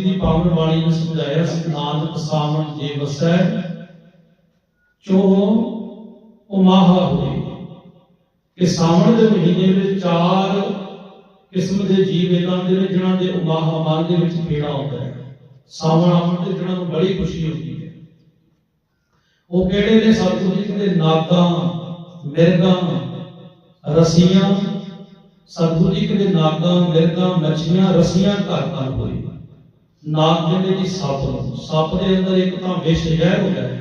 ਜੀ ਦੀ ਪਾਵਨ ਬਾਣੀ ਨੂੰ ਸਮਝਾਇਆ ਸੀ, ਨਾਨਕ ਜੇ ਵਸੈ, ਚੋ ਉਮਾਹਾ ਹੋਏ। ਕਿ ਸਾਵਣ ਦੇ ਮਹੀਨੇ ਵਿੱਚ ਚਾਰ ਕਿਸਮ ਦੇ ਜੀਵ ਇਦਾਂ ਦੇ ਨੇ, ਜਿਨ੍ਹਾਂ ਦੇ ਉਮਾਹਾ ਮਨ ਦੇ ਵਿੱਚ ਪੀੜਾ ਹੁੰਦਾ ਹੈ। ਸਾਵਣ ਆਉਣ ਤੇ ਜਿਨ੍ਹਾਂ ਨੂੰ ਬੜੀ ਖੁਸ਼ੀ ਹੁੰਦੀ ਹੈ। ਉਹ ਕਿਹੜੇ ਨੇ? ਸਤਿਗੁਰੂ ਜੀ ਕਹਿੰਦੇ, ਨਾਗਾਂ, ਮਿਰਗਾਂ, ਰਸੀਆਂ। ਸਤਿਗੁਰੂ ਜੀ ਕਹਿੰਦੇ, ਨਾਗਾਂ, ਮਿਰਗਾਂ, ਮੱਛੀਆਂ, ਰਸੀਆਂ ਘਰ ਘਰ ਹੋਈ ਨਾਗ ਕਹਿੰਦੇ ਜੀ ਸੱਪ ਨੂੰ। ਸੱਪ ਦੇ ਅੰਦਰ ਇੱਕ ਤਾਂ ਵਿਸ਼ ਜ਼ਹਿਰ ਹੁੰਦਾ ਹੈ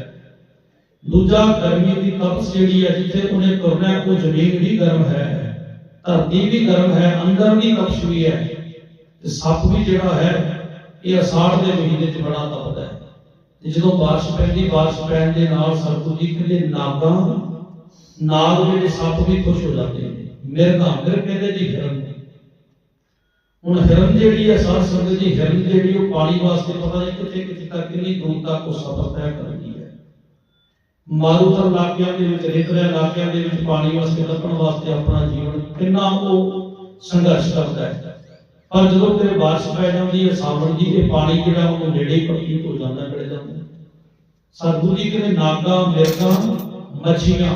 ਦੂਜਾ ਗਰਮੀ ਦੀ ਤਪਸ਼ ਜਿਹੜੀ ਹੈ, ਜਿੱਥੇ ਉਹਨੇ ਕਰਨਾ ਉਹ ਜ਼ਮੀਨ ਵੀ ਗਰਮ ਹੈ, ਧਰਤੀ ਵੀ ਗਰਮ ਹੈ, ਅੰਦਰ ਵੀ ਤਪਸ਼ ਵੀ ਹੈ। ਤੇ ਸੱਪ ਵੀ ਜਿਹੜਾ ਹੈ, ਇਹ ਅਸਾੜ ਦੇ ਮਹੀਨੇ 'ਚ ਬੜਾ ਤਪਦਾ ਹੈ। ਤੇ ਜਦੋਂ ਬਾਰਿਸ਼ ਪੈਂਦੀ, ਬਾਰਿਸ਼ ਪੈਣ ਦੇ ਨਾਲ ਸਤਿਗੁਰੂ ਜੀ ਕਹਿੰਦੇ, ਨਾਗਾਂ, ਨਾਗ ਜਿਹੜੇ ਸੱਪ ਵੀ ਖੁਸ਼ ਹੋ ਜਾਂਦੇ ਨੇ। ਮਿਰਗਾਂ ਮਿਰਗ ਕਹਿੰਦੇ ਜੀ ਹਿਰਨ ਹੁਣ ਹਿਰਨ ਜਿਹੜੀ ਹੈ ਸਾਧ ਸੰਗਤ ਜੀ, ਹਿਰਨ ਜਿਹੜੀ ਉਹ ਪਾਣੀ ਵਾਸਤੇ ਪਤਾ ਨਹੀਂ ਕਿੱਥੇ ਕਿੱਥੇ ਤੱਕ ਕਿੰਨੀ ਦੂਰ ਤੱਕ ਉਹ ਸਫ਼ਰ ਤੈਅ ਕਰਦੀ ਹੈ। ਮਾਰੂਥਲ ਇਲਾਕਿਆਂ ਦੇ ਵਿੱਚ ਰੇਤਲੇ ਇਲਾਕਿਆਂ ਦੇ ਵਿੱਚ ਪਾਣੀ ਵਾਸਤੇ ਲੱਭਣ ਵਾਸਤੇ ਆਪਣਾ ਜੀਵਨ ਕਿੰਨਾ ਉਹ ਸੰਘਰਸ਼ ਕਰਦਾ ਹੈ। ਪਰ ਜਦੋਂ ਤੇਰੇ ਬਾਰਿਸ਼ ਪੈ ਜਾਂਦੀ ਹੈ, ਸਾਵਣ ਦੀ ਇਹ ਪਾਣੀ ਜਿਹੜਾ ਉਹ ਨੇੜੇ ਪ੍ਰਤੀਤ ਹੋ ਜਾਂਦਾ ਮਿਲ ਜਾਂਦਾ ਸਤਿਗੁਰੂ ਜੀ ਕਹਿੰਦੇ ਨਾਗਾ, ਮਿਰਗਾਂ, ਮੱਛੀਆਂ,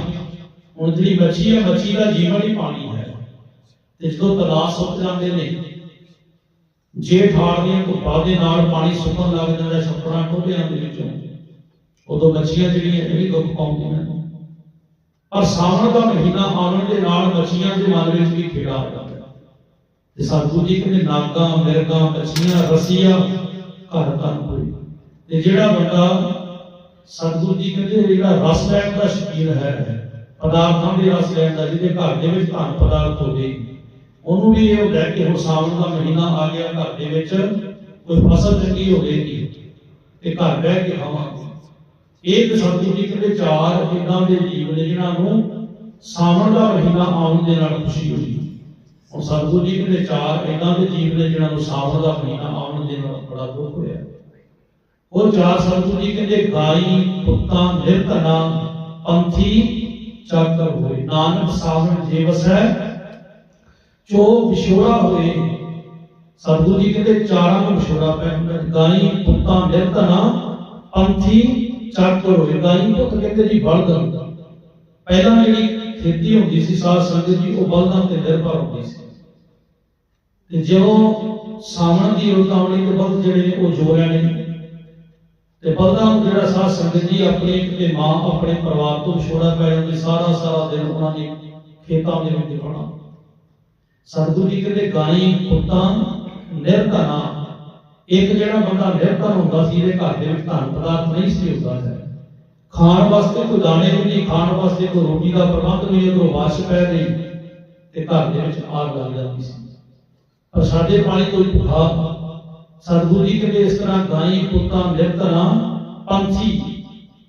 ਹੁਣ ਜਿਹੜੀ ਮੱਛੀ ਹੈ, ਮੱਛੀ ਦਾ ਜੀਵਨ ਹੀ ਪਾਣੀ ਹੈ। ਤੇ ਜਦੋਂ ਤਲਾਬ ਸੁੱਕ ਜਾਂਦੇ ਨੇ ਜੇਠ ਹਾੜ ਦੀਆਂ ਧੁੱਪਾਂ ਦੇ ਨਾਲ ਪਾਣੀ ਸੁੱਕਣ ਲੱਗ ਜਾਂਦਾ, ਛੱਪੜਾਂ ਟੋਭਿਆਂ ਦੇ ਵਿੱਚੋਂ, ਉਦੋਂ ਮੱਛੀਆਂ ਜਿਹੜੀਆਂ, ਇਹ ਵੀ ਦੁੱਖ ਪਾਉਂਦੀਆਂ ਪਰ ਸਾਵਣ ਦਾ ਮਹੀਨਾ ਆਉਣ ਦੇ ਨਾਲ ਮੱਛੀਆਂ ਦੇ ਮਨ ਵਿੱਚ ਵੀ ਖੇੜਾ ਆ ਤੇ ਸਤਿਗੁਰੂ ਜੀ ਕਹਿੰਦੇ, ਨਾਗਾਂ, ਮਿਰਗਾਂ, ਮੱਛੀਆਂ, ਰਸੀਆਂ, ਘਰ ਘਰ ਹੋਈ ਤੇ ਜਿਹੜਾ ਬੰਦਾ ਸਤਿਗੁਰੂ ਜੀ ਕਹਿੰਦੇ, ਜਿਹੜਾ ਰਸ ਲੈਣ ਦਾ ਸ਼ਕੀਨ ਹੈ, ਪਦਾਰਥਾਂ ਦੇ ਰਸ ਲੈਣ ਦਾ, ਜਿਹਦੇ ਘਰ ਦੇ ਵਿੱਚ ਧਨ ਪਦਾਰਥ ਹੋਵੇ ਉਹਨੂੰ ਵੀ ਇਹ ਹੁੰਦਾ ਕਿ ਹੁਣ ਸਾਵਣ ਦਾ ਮਹੀਨਾ ਆ ਗਿਆ ਘਰ ਦੇ ਵਿੱਚ, ਕੋਈ ਫਸਲ ਚੰਗੀ ਹੋਵੇਗੀ ਤੇ ਘਰ ਬਹਿ ਕੇ ਖਾਵਾਂਗੇ। ਇਹ ਸਤਿਗੁਰੂ ਜੀ ਕਹਿੰਦੇ ਚਾਰ ਇਦਾਂ ਦੇ ਜੀਵ ਨੇ ਜਿਨ੍ਹਾਂ ਨੂੰ ਸਾਵਣ ਦਾ ਮਹੀਨਾ ਆਉਣ ਦੇ ਨਾਲ ਖੁਸ਼ੀ ਹੋਈ। ਹੁਣ ਸਤਿਗੁਰੂ ਜੀ ਕਹਿੰਦੇ ਚਾਰ ਇਦਾਂ ਦੇ ਜੀਵ ਨੇ ਜਿਨ੍ਹਾਂ ਨੂੰ ਸਾਵਣ ਦਾ ਮਹੀਨਾ ਆਉਣ ਦੇ ਨਾਲ ਬੜਾ ਦੁੱਖ ਹੋਇਆ। ਉਹ ਚਾਰ ਸਤਿਗੁਰੂ ਜੀ ਕਹਿੰਦੇ ਗਾਈ, ਪੁੱਤਾਂ, ਨਿਰਧਨਾ, ਪੰਥੀ, ਚਾਕਰ ਹੋਏ। ਨਾਨਕ ਸਾਵਣ ਜੇ ਵਸੈ ਚੋ ਵਿਛੋੜਾ ਹੋਏ, ਸਤਿਗੁਰੂ ਜੀ ਕਹਿੰਦੇ ਚਾਰਾਂ ਨੂੰ ਵਿਛੋੜਾ ਪੈ ਹੁੰਦਾ ਗਾਈ ਪੁੱਤਾਂ ਨਿਰਧਨਾ ਪੰਥੀ ਚਾਕਰ ਹੋਏ ਗਾਈ ਪੁੱਤ ਕਹਿੰਦੇ ਜੀ ਬਲਦ। ਪਹਿਲਾਂ ਜਿਹੜੀ ਖੇਤੀ ਹੁੰਦੀ ਸੀ, ਸਾਧ ਸੰਗਤ ਜੀ, ਉਹ ਬਲਦਾਂ ਤੇ ਨਿਰਭਰ ਹੁੰਦੀ ਸੀ। ਤੇ ਜਦੋਂ ਸਾਵਣ ਦੀ ਰੁੱਤ ਆਉਣੀ ਤੇ ਬਲਦ ਜਿਹੜੇ ਨੇ, ਉਹ ਜੋਰਿਆਂ ਨੇ। ਤੇ ਬਲਦਾਂ ਨੂੰ ਜਿਹੜਾ ਸਾਧ ਸੰਗਤ ਜੀ ਆਪਣੇ ਤੇ ਮਾਂ, ਆਪਣੇ ਪਰਿਵਾਰ ਤੋਂ ਵਿਛੋੜਾ ਪੈ ਜਾਂਦੀ। ਸਾਰਾ ਸਾਰਾ ਦਿਨ ਉਹਨਾਂ ਨੇ ਖੇਤਾਂ ਦੇ ਵਿੱਚ ਰਹਿਣਾ ਸਤਿਗੁਰੂ ਜੀ ਕਹਿੰਦੇ, ਗਾਈ ਪੁੱਤਾਂ ਨਿਰਧਨਾ ਇੱਕ ਜਿਹੜਾ ਬੰਦਾ ਨਿਰਧਨ ਹੁੰਦਾ ਸੀ, ਇਹਦੇ ਘਰ ਦੇ ਵਿੱਚ ਧਨ ਪਦਾਰਥ ਨਹੀਂ ਸੀ ਹੁੰਦਾ ਹੈ ਖਾਣ ਵਾਸਤੇ ਕੋਈ ਦਾਣੇ ਵੀ ਨਹੀਂ, ਖਾਣ ਵਾਸਤੇ ਕੋਈ ਰੋਟੀ ਦਾ ਪ੍ਰਬੰਧ ਨਹੀਂ, ਉਧਰੋਂ ਬਾਰਿਸ਼ ਪੈ ਗਈ ਤੇ ਘਰ ਦੇ ਵਿੱਚ ਆਗ ਲੱਗ ਜਾਂਦੀ ਸੀ। ਪਰ ਸਾਡੇ ਪਾਣੀ ਕੋਈ ਭੁੱਖਾ ਸਤਿਗੁਰੂ ਜੀ ਕਹਿੰਦੇ, ਇਸ ਤਰ੍ਹਾਂ ਗਾਈ ਪੁੱਤਾਂ ਨਿਰਧਨਾ ਪੰਛੀ।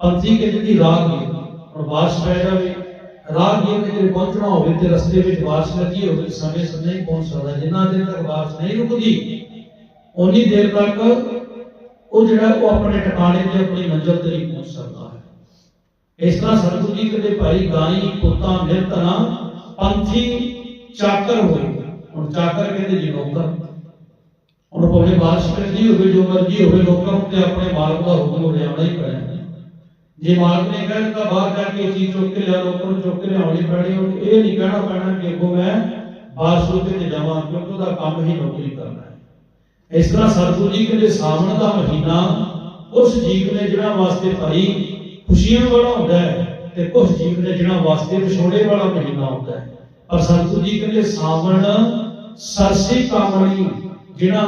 ਪੰਛੀ ਕਹਿੰਦੇ ਦੀ ਰਾਗ ਹੈ ਹੁਣ ਬਾਰਿਸ਼ ਪੈ ਜਾਵੇ ਰਾਗ ਇਹ ਕਿਤੇ ਪਹੁੰਚਣਾ ਹੋਵੇ ਤੇ ਰਸਤੇ ਵਿੱਚ ਬਾਰਿਸ਼ ਲੱਗੀ ਹੋਵੇ ਸਮੇਂ ਸਿਰ ਨਹੀਂ ਪਹੁੰਚ ਸਕਦਾ ਜਿੰਨਾ ਦਿਨ ਤੱਕ ਬਾਰਿਸ਼ ਨਹੀਂ ਰੁਕਦੀ ਉਨੀ ਦੇਰ ਤੱਕ ਉਹ ਜਿਹੜਾ ਉਹ ਆਪਣੇ ਟਿਕਾਣੇ ਤੇ ਆਪਣੀ ਮੰਜ਼ਿਲ ਤੇ ਨਹੀਂ ਪਹੁੰਚ ਸਕਦਾ ਹੈ ਇਸ ਤਰ੍ਹਾਂ ਸਤਿਗੁਰੂ ਜੀ ਕਹਿੰਦੇ ਭਾਈ ਗਾਈ ਪੁੱਤਾਂ ਨਿਰਤਨਾ ਪੰਥੀ ਚਾਕਰ ਹੋਏ ਹੁਣ ਚਾਕਰ ਕਹਿੰਦੇ ਜੀ ਨੌਕਰ ਹੁਣ ਭਾਵੇਂ ਬਾਰਿਸ਼ ਪੈਂਦੀ ਹੋਵੇ ਜੋ ਮਰਜ਼ੀ ਹੋਵੇ ਲੋਕਾਂ ਉੱਤੇ ਆਪਣੇ ਮਾਲਕ ਦਾ ਹੁਕਮ ਲਿਆਉਣਾ ਹੀ ਪੈਣਾ ਜੇ ਮਾਲਕ ਨੇ ਕਹਿ ਦਿੱਤਾ ਬਾਹਰ ਜਾ ਕੇ ਚੀਜ਼ ਚੁੱਕ ਕੇ ਲਿਆ ਲੋਕਾਂ ਚੁੱਕ ਕੇ ਲਿਆਉਣੀ ਪੈਣੀ ਉਹ ਇਹ ਨਹੀਂ ਕਹਿਣਾ ਪੈਣਾ ਕਿ ਅੱਗੋਂ ਮੈਂ ਬਾਰਿਸ਼ ਤੇ ਜਾਵਾਂ, ਕਿਉਂਕਿ ਉਹਦਾ ਕੰਮ ਹੀ ਨੌਕਰੀ ਕਰਨਾ ਹੈ। ਇਸ ਤਰ੍ਹਾਂ ਸਤਿਗੁਰੂ ਜੀ ਕਹਿੰਦੇ ਸਾਵਣ ਦਾ ਮਹੀਨਾ, ਉਸ ਜੀਵ ਨੇ ਜਿਹੜਾ ਵਾਸਤੇ ਭਾਈ ਖੁਸ਼ੀਆਂ ਵਾਲਾ ਹੁੰਦਾ ਹੈ ਤੇ ਕੁਝ ਜੀਵ ਨੇ ਜਿਹੜਾ ਵਾਸਤੇ ਵਿਛੋੜੇ ਵਾਲਾ ਮਹੀਨਾ ਹੁੰਦਾ ਹੈ। ਪਰ ਸੰਤੂ ਜੀ ਕਹਿੰਦੇ ਸਾਵਣ ਸਰਸੀ ਕਾਮਣੀ ਜਿਹੜਾ